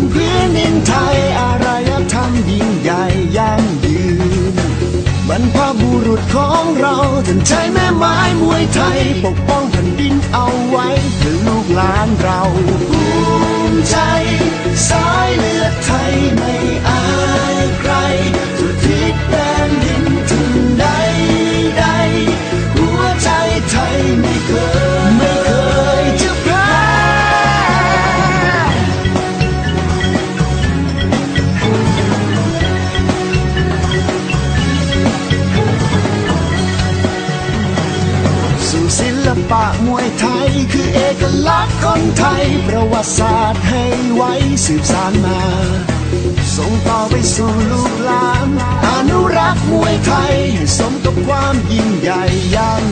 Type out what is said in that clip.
นพื้นดินไทยอารยธรรมยิ่งใหญ่ยั่งยืนบรรพบุรุษของเราท่านใช้แม่ไม้มวยไทย ปกป้องแผ่นดินเอาไว้เพื่อลูกหลานเราภูมิใจ ปะมวยไทย คือเอกลักษณ์คนไทย ประวัติศาสตร์ให้ไว้สืบสานมา ส่งต่อไปสู่ลูกหลาน อนุรักษ์มวยไทย ให้สมกับความยิ่งใหญ่ยัง